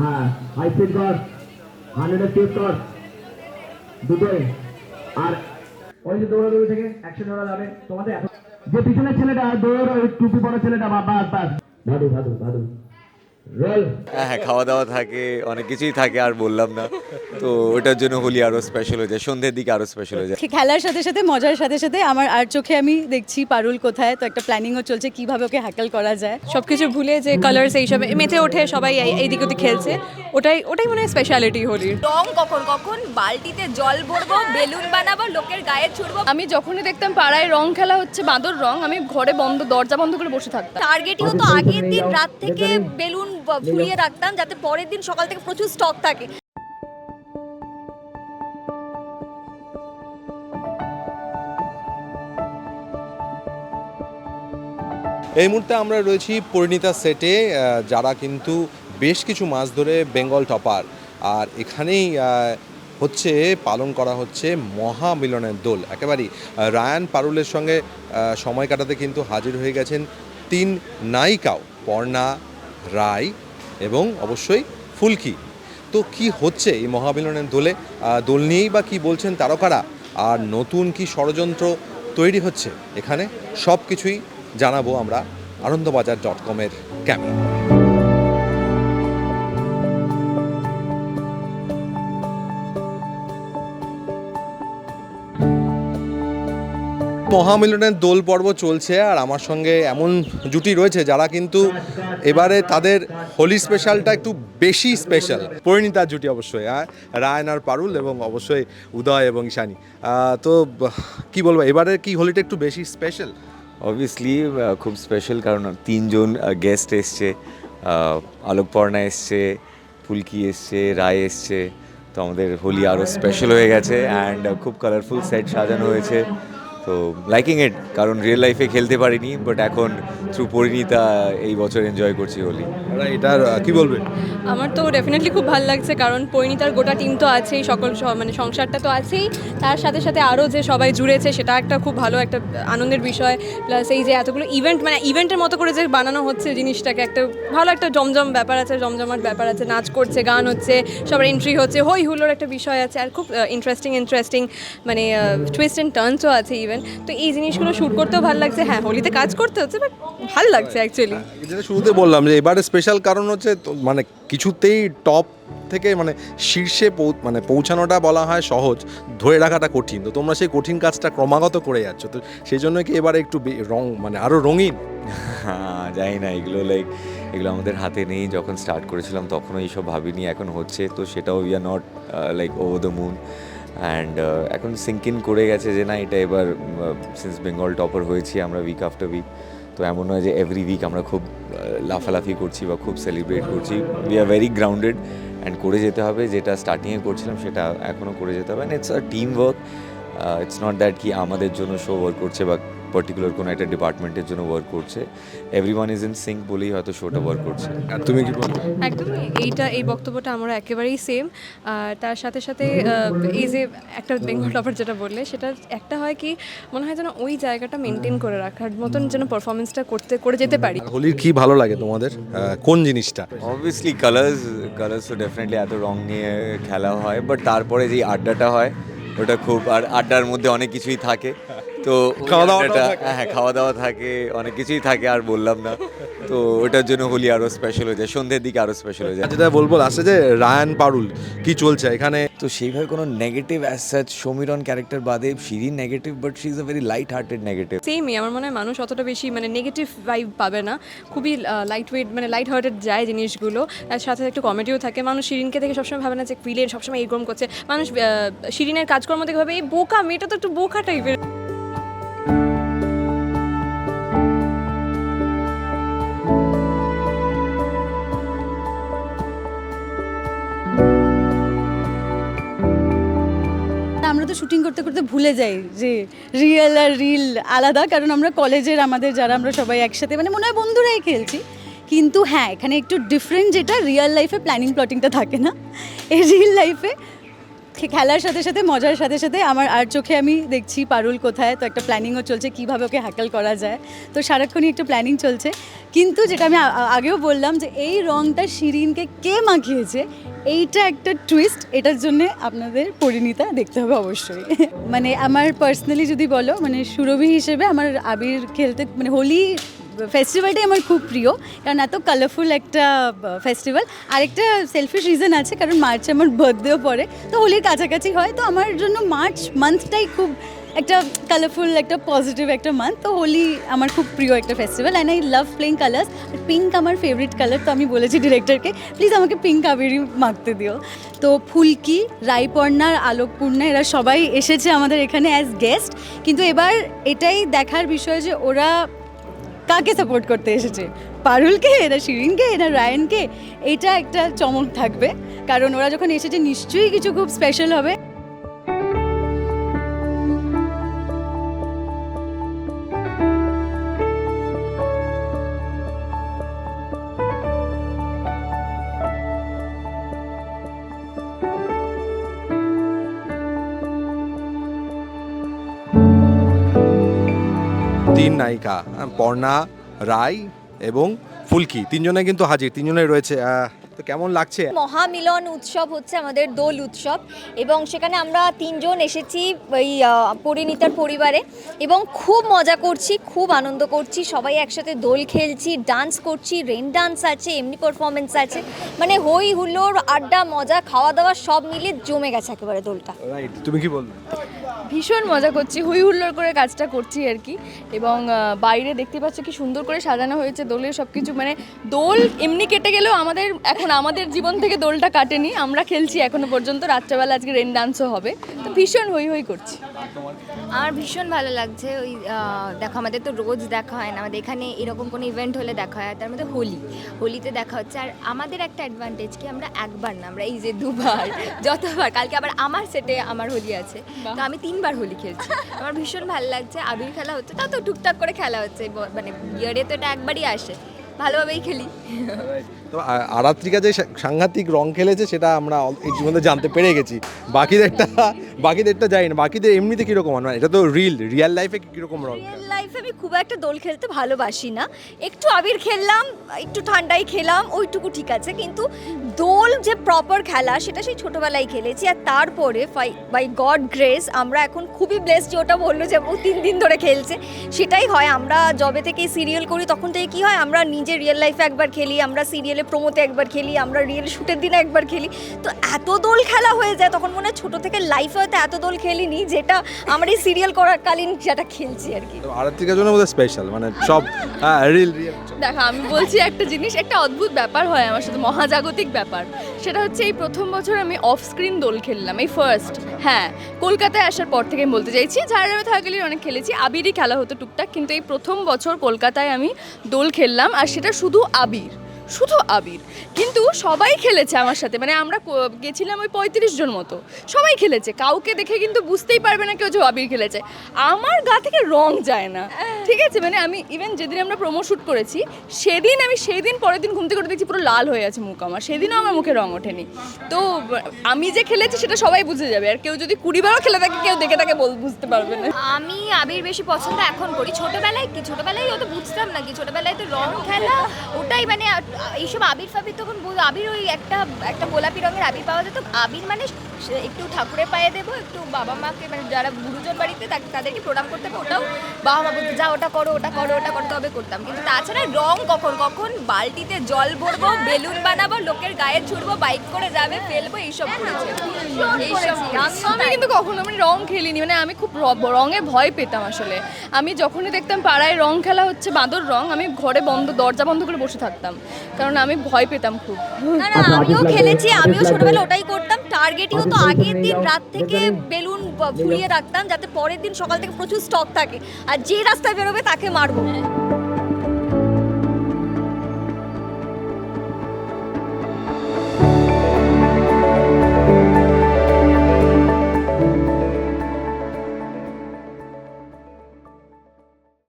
হ্যাঁ high speed কর, hundred speed কর, দুটোই। আর ওই যে দৌড়াদৌড়ি থেকে অ্যাকশন ধরা যাবে তোমাদের যে পিছনের ছেলেটা দৌড় ওই টুপি পরা ছেলেটা বাস বাস ভাদু ভাদু ভাদু। হ্যাঁ হ্যাঁ খাওয়া দাওয়া থাকে অনেক কিছুই থাকে আর বললাম না। তো ওটার জন্য হোলি আরও স্পেশাল হয়ে যায় সন্ধ্যের দিকে আরও স্পেশাল হয়ে যায়। খেলার সাথে সাথে মজার সাথে সাথে আমার আর চোখে আমি দেখছি পারুল কোথায় তো একটা প্ল্যানিংও চলছে কীভাবে ওকে হ্যাকেল করা যায়। সব কিছু ভুলে যে কালার্স এইসব মেতে ওঠে সবাই এই- এইদিক ওদিক খেলছে। ওটাই ওটাই মনে হয় স্পেশালিটি হোলির। রং কখন কখন? বালতিতে জল ভরবো বেলুন বানাবো লোকের গায়ে ছুড়বো। আমি যখনই দেখতাম পাড়ায় রং খেলা হচ্ছে বাঁদর রং আমি ঘরে বন্ধ দরজা বন্ধ করে বসে থাকতাম। টার্গেটই হতো আগের দিন রাত থেকে বেলুন ফুলিয়ে রাখতাম যাতে পরের দিন সকাল থেকে প্রচুর স্টক থাকে। এই মুহূর্তে আমরা রয়েছি পরিণীতা সেটে যারা কিন্তু বেশ কিছু মাস ধরে বেঙ্গল টপার। আর এখানেই হচ্ছে, পালন করা হচ্ছে মহামিলনের দোল। একেবারেই রায়ান পারুলের সঙ্গে সময় কাটাতে কিন্তু হাজির হয়ে গেছেন তিন নায়িকাও, পর্ণা রায় এবং অবশ্যই ফুলকি। তো কি হচ্ছে এই মহামিলনের দোলে? দোল নিয়েই বা কি বলছেন তারকারা? আর নতুন কি ষড়যন্ত্র তৈরি হচ্ছে? এখানে সব কিছুই জানাব আমরা আনন্দবাজার ডট কমের ক্যামেরা মহামিলনের দোল পর্ব চলছে আর আমার সঙ্গে এমন জুটি রয়েছে যারা কিন্তু এবারে তাদের হোলি স্পেশালটা একটু বেশি স্পেশাল পরিণীতার জুটি অবশ্যই হ্যাঁ? রায়ন আর পারুল এবং অবশ্যই উদয় এবং ঈশানী। তো কি বলব এবারে কি হোলিটা একটু বেশি স্পেশাল অবভিয়াসলি খুব স্পেশাল কারণ তিনজন গেস্ট এসছে আহ, আলোক পর্ণা এসছে ফুলকি এসছে রায় এসছে। তো আমাদের হোলি আরও স্পেশাল হয়ে গেছে অ্যান্ড খুব কালারফুল সেট সাজানো হয়েছে। তো লাইকিং ইট কারণ রিয়েল লাইফে খেলতে পারিনি বাট এখন থ্রু পরিণীতা এই বছর এনজয় করছি হোলি। এটার আহ, কি বলবে? আমার তো ডেফিনেটলি খুব ভালো লাগছে কারণ পরিণীতার গোটা টিম তো আছেই সকল মানে সংসারটা তো আছেই। তার সাথে সাথে আরও যে সবাই জুড়েছে সেটা একটা খুব ভালো একটা আনন্দের বিষয়। প্লাস এই যে এতগুলো ইভেন্ট মানে ইভেন্টের মতো করে যে বানানো হচ্ছে জিনিসটাকে একটা ভালো একটা জমজম ব্যাপার আছে জমজমাট ব্যাপার আছে। নাচ করছে গান হচ্ছে সবার এন্ট্রি হচ্ছে হই হুলোর একটা বিষয় আছে। আর খুব ইন্টারেস্টিং ইন্টারেস্টিং মানে টুইস্ট অ্যান্ড টার্নসও আছে ইভেন। তো এই জিনিসগুলো শ্যুট করতেও ভালো লাগছে। হ্যাঁ হোলিতে কাজ করতে হচ্ছে বাট ভালো লাগছে অ্যাকচুয়ালি যেটা শুরুতে বললাম যে এবারে স্পেশাল কারণ হচ্ছে তো মানে কিছুতেই টপ থেকে মানে শীর্ষে পৌ- মানে পৌঁছানোটা বলা হয় সহজ ধরে রাখাটা কঠিন। তো তোমরা সেই কঠিন কাজটা ক্রমাগত করে যাচ্ছ। তো সেই জন্য কি এবারে একটু রং মানে আরও রঙিন? হ্যাঁ জানি না এগুলো লাইক এগুলো আমাদের হাতে নেই। যখন স্টার্ট করেছিলাম তখনও এইসব ভাবিনি এখন হচ্ছে। তো সেটাও we are not like over the moon and এখন সিঙ্ক ইন করে গেছে যে না, এটা এবার সিন্স বেঙ্গল টপার হয়েছি আমরা উইক আফটার উইক তো এমন নয় যে এভরি উইক আমরা খুব লাফালাফি করছি বা খুব সেলিব্রেট করছি। We are very grounded and করে যেতে হবে, যেটা স্টার্টিংয়ে করছিলাম সেটা এখনও করে যেতে হবে। And it's a team work it's not that কি আমাদের জন্য শো ওয়ার্ক করছে বা পার্টিকুলার কোনো একটা ডিপার্টমেন্টের জন্য ওয়ার্ক করছে। Everyone is in sync বলেই হয়তো শোটা ওয়ার্ক করছে। আর তুমি কি বলবে? একদমই এইটা এই বক্তব্যটা আমরা একেবারেই সেম আর তার সাথে সাথে এই যে একটা বেঙ্গল টপার যেটা বললে সেটা একটা হয় কি মনে হয় যেন ওই জায়গাটা মেনটেন করে রাখার মতন যেন পারফরমেন্সটা করতে করে যেতে পারি। হোলির কি ভালো লাগে তোমাদের? কোন জিনিসটা? অবভিয়াসলি কালার্স কালার্স তো ডেফিনেটলি এত রং নিয়ে খেলা হয় বাট তারপরে যে আড্ডাটা হয় ওটা খুব আর আড্ডার মধ্যে অনেক কিছুই থাকে। তো খাওয়া আড্ডাটা- থাকে। হ্যাঁ খাওয়া দাওয়া থাকে অনেক কিছুই থাকে আর বললাম না। তো ওটার জন্য হোলি আরও স্পেশাল হয়ে যায় সন্ধ্যের দিকে আরও স্পেশাল হয়ে যায়। যেটা বলব লাস্টে যে রায়ান পারুল কি চলছে? এখানে তো সেইভাবে কোনো negative as such Samiran character বাদে Shirin negative but she is a very light hearted negative সেমই আমার মনে হয় মানুষ অতটা বেশি মানে নেগেটিভ ভাইব পাবে না। খুবই লাইট ওয়েট মানে লাইট হার্টেড যায় জিনিসগুলো। আর সাথে একটু কমেডিও থাকে। মানুষ শিরিনকে দেখে সবসময় ভাবে না যে ফিলেন সবসময় এরকম করছে। মানুষ আহ, শিরিনের কাজকর্ম দেখে ভাবে এই বোকা মেয়েটা তো একটু বোকা টাইপের তো শুটিং করতে করতে ভুলে যাই যে রিয়েল আর রিল আলাদা, কারণ আমরা কলেজের, আমাদের যারা, আমরা সবাই একসাথে মানে মনে হয় বন্ধুরাই খেলছি। কিন্তু হ্যাঁ এখানে একটু ডিফারেন্ট যেটা রিয়েল লাইফে প্ল্যানিং প্লটিংটা থাকে না। এই রিয়েল লাইফে খেলার সাথে সাথে, মজার সাথে সাথে আমার আর চোখে আমি দেখছি পারুল কোথায়। তো একটা প্ল্যানিংও চলছে কীভাবে ওকে হ্যাকেল করা যায়। তো সারাক্ষণই একটা প্ল্যানিং চলছে। কিন্তু যেটা আমি আগেও বললাম যে এই রংটা শিরিনকে কে মাখিয়েছে, এইটা একটা টুইস্ট এটার জন্য আপনাদের পরিণীতা দেখতে হবে অবশ্যই। মানে আমার পার্সোনালি যদি বলো মানে সুরভি হিসেবে আমার আবির খেলতে মানে হোলি ফেস্টিভ্যালটাই আমার খুব প্রিয়, কারণ এত কালারফুল একটা ফেস্টিভ্যাল আরেকটা সেলফিশ রিজন আছে, কারণ মার্চে আমার বার্থডেও পড়ে, তো হোলির কাছাকাছি হয়, তো আমার জন্য মার্চ মান্থটাই খুব একটা কালারফুল একটা পজিটিভ একটা মান্থ তো হোলি আমার খুব প্রিয় একটা festival and I love playing colours R pink আমার ফেভারিট কালার তো আমি বলেছি ডিরেক্টরকে প্লিজ আমাকে পিঙ্ক আবিরই মাখতে দিও। তো ফুলকি, রায়পর্ণা আলোকপূর্ণা, এরা সবাই এসেছে আমাদের এখানে অ্যাজ গেস্ট কিন্তু এবার এটাই দেখার বিষয় যে ওরা কাকে সাপোর্ট করতে এসেছে? পারুলকে, না শিরিনকে, না রায়নকে? এটা একটা চমক থাকবে। কারণ ওরা যখন এসেছে, নিশ্চয়ই কিছু খুব স্পেশাল হবে। তিন নায়িকা পর্ণা রায় এবং ফুলকি। তিনজনে কিন্তু হাজির তিনজনে রয়েছে। তো কেমন লাগছে? মহামিলন উৎসব হচ্ছে আমাদের দোল উৎসব এবং সেখানে আমরা তিনজন এসেছি ওই পরিণীতার পরিবারে এবং খুব মজা করছি খুব আনন্দ করছি। সবাই একসাথে দোল খেলছি ডান্স করছি রেন ডান্স আছে এমনি পারফরমেন্স আছে। মানে হই হুল্লোড় আড্ডা মজা খাওয়া দাওয়া সব মিলে জমে গেছে একেবারে দোলটা। রাইট তুমি কি বলবে? ভীষণ মজা করছি হুই হুল্লোড় করে কাজটা করছি আর কি। এবং বাইরে দেখতে পাচ্ছ কি সুন্দর করে সাজানো হয়েছে দোলের সব কিছু মানে দোল এমনি কেটে গেলেও আমাদের এখন আমাদের জীবন থেকে দোলটা কাটেনি। আমরা খেলছি এখনও পর্যন্ত রাত্রেবেলা আজকে রেন ডান্সও হবে। তো ভীষণ হই হই করছি। আমার ভীষণ ভালো লাগছে ওই দেখো আমাদের তো রোজ দেখা হয় না। আমাদের এখানে এরকম কোনো ইভেন্ট হলে দেখা হয় তার মধ্যে হোলি। হোলিতে দেখা হচ্ছে। আর আমাদের একটা অ্যাডভান্টেজ কি আমরা একবার না আমরা এই যে দুবার যতবার কালকে আবার আমার সেটে আমার হোলি আছে। তো আমি তিনবার হোলি খেলছি। আমার ভীষণ ভালো লাগছে, আবির খেলা হচ্ছে তা তো টুকটাক করে খেলা হচ্ছে মানে ইয়ারে তো এটা একবারই আসে, ভালোভাবেই খেলি। তো আরাত্রিকা যে সাংঘাতিক রং খেলেছে, সেটা আমরা ইতিমধ্যে জানতে পেরে গেছি। বাকিদেরটা বাকিদেরটা জানি না বাকিদের এমনিতে কীরকম মানে এটা তো রিল রিয়েল লাইফে কীরকম রং? লাইফে আমি খুব একটা দোল খেলতে ভালোবাসি না। একটু আবির খেললাম, একটু ঠান্ডায় খেলাম, ওইটুকু ঠিক আছে। কিন্তু দোল যে প্রপার খেলা, সেটা সেই ছোটবেলায় খেলেছি। আর তারপরে বাই গড গ্রেস আমরা এখন খুবই ব্লেস যে ওটা বলল যে ও তিন দিন ধরে খেলছে। সেটাই হয়, আমরা জবে থেকে সিরিয়াল করি, তখন থেকে কি হয়, আমরা নিজে রিয়েল লাইফে একবার খেলি, আমরা সিরিয়ালে প্রোমোতে একবার খেলি আমরা রিয়েল শুটের দিনে একবার খেলি। তো এত দোল খেলা হয়ে যায় তখন মনে হয় ছোটো থেকে লাইফে হয়তো এত দোল খেলিনি যেটা আমার এই সিরিয়াল করাকালীন যেটা খেলছি আর কি। তো আরাত্রিকার জন্য বোধহয় স্পেশাল মানে সব রিল রিয়েল দেখো আমি বলছি একটা জিনিস একটা অদ্ভুত ব্যাপার হয় আমার সাথে মহাজাগতিক ব্যাপার। সেটা হচ্ছে এই প্রথম বছর আমি অফ স্ক্রিন দোল খেললাম এই ফার্স্ট হ্যাঁ। কলকাতায় আসার পর থেকে আমি বলতে চাইছি ঝাড়গ্রামে থাকাকালীন অনেক খেলেছি আবিরই খেলা হতো টুকটাক কিন্তু এই প্রথম বছর কলকাতায় আমি দোল খেললাম আর সেটা শুধু আবির। শুধু আবির। কিন্তু সবাই খেলেছে আমার সাথে। মানে আমরা গেছিলাম ওই পঁয়ত্রিশ জন মতো। সবাই খেলেছে। কাউকে দেখে কিন্তু বুঝতেই পারবে না কেউ যে আবির খেলেছে। আমার গা থেকে রং যায় না। ঠিক আছে? মানে আমি ইভেন যেদিন আমরা প্রোমো শ্যুট করেছি, সেদিন আমি সেই দিন পরের দিন ঘুম থেকে উঠে দেখছি পুরো লাল হয়ে আছে মুখ আমার। সেদিনও আমার মুখে রং ওঠেনি। তো, আমি যে খেলেছি সেটা সবাই বুঝে যাবে। আর কেউ যদি কুড়িবারও খেলে থাকে, কেউ দেখে তাকে বল- বুঝতে পারবে না। আমি আবির বেশি পছন্দ এখন করি। ছোটবেলায় কি? ছোটবেলায় অত বুঝতাম না কি? ছোটবেলায় তো রং খেলা, ওটাই মানে এইসব আবির ফাবির তখন আবির ওই একটা একটা গোলাপি রঙের আবির পাওয়া যেত। আবির মানে একটু ঠাকুরের পায়ে দেবো একটু বাবা মাকে মানে যারা গুরুজন বাড়িতে তাদেরকে প্রণাম করতে হবে ওটাও বাবা মা বলতো যা ওটা করো ওটা করো ওটা করো। তবে করতাম। কিন্তু তাছাড়া রং কখন? কখন বালতিতে জল ভরবো বেলুন বানাবো লোকের গায়ে ছুড়বো বাইক করে যাবে ফেলব এইসব এইসব করেছি। আমি কিন্তু কখনো মানে রং খেলিনি মানে আমি খুব রঙে ভয় পেতাম আসলে। আমি যখনই দেখতাম পাড়ায় রং খেলা হচ্ছে বাঁদর রং আমি ঘরে বন্ধ দরজা বন্ধ করে বসে থাকতাম। কারণ আমি ভয় পেতাম খুব। না না আমিও খেলেছি আমিও ছোটবেলা ওটাই করতাম। টার্গেটই তো আগের দিন রাত থেকে বেলুন ফুলিয়ে রাখতাম যাতে পরের দিন সকাল থেকে প্রচুর স্টক থাকে। আর যে রাস্তায় বেরোবে তাকে মারবো।